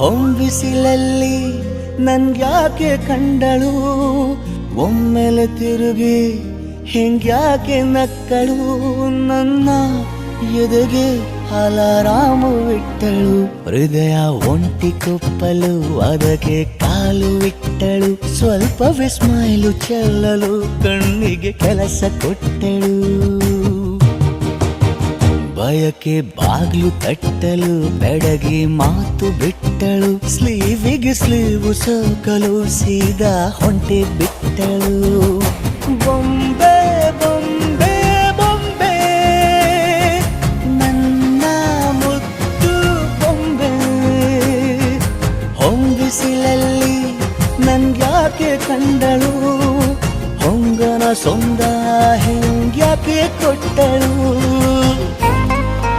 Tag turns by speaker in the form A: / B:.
A: ಹೊಂಬಿಸಿಲಲ್ಲಿ ನನ್ಗ್ಯಾಕೆ ಕಂಡಳು? ಒಮ್ಮೆಲೆ ತಿರುಗಿ ಹಿಂಗ್ಯಾಕೆ ನಕ್ಕಳು? ನನ್ನ ಎದೆಗೆ ಅಲಾರಾಮು ಇಟ್ಟಳು ಹೃದಯ ಒಂಟಿ ಕುಪ್ಪಲು ಅದಕ್ಕೆ ಕಾಲು ಇಟ್ಟಳು? ಸ್ವಲ್ಪ ವಿಸ್ಮೈಲು ಚೆಲ್ಲಲು, ಕಣ್ಣಿಗೆ ಕೆಲಸ ಕೊಟ್ಟಳು? ಬಯಕೆ ಬಾಗ್ಲು ತಟ್ಟಲು, ಬೆಡಗಿ ಮಾತು ಬಿಟ್ಟಳು. ಸ್ಲೀವಿಗೆ ಸ್ಲೀವು ಸೋಕಲು, ಸೀದಾ ಹೊಂಟೆ ಬಿಟ್ಟಳು. ಬೊಂಬೆ ಬೊಂಬೆ ಬೊಂಬೆ, ನನ್ನ ಮುದ್ದು ಬೊಂಬೆ. ಹೊಂಬಿಸಿಲಲ್ಲಿ ನನ್ಗ್ಯಾಕೆ ಕಂಡಳು? ಹೊಂಗನ ಸೊಂದ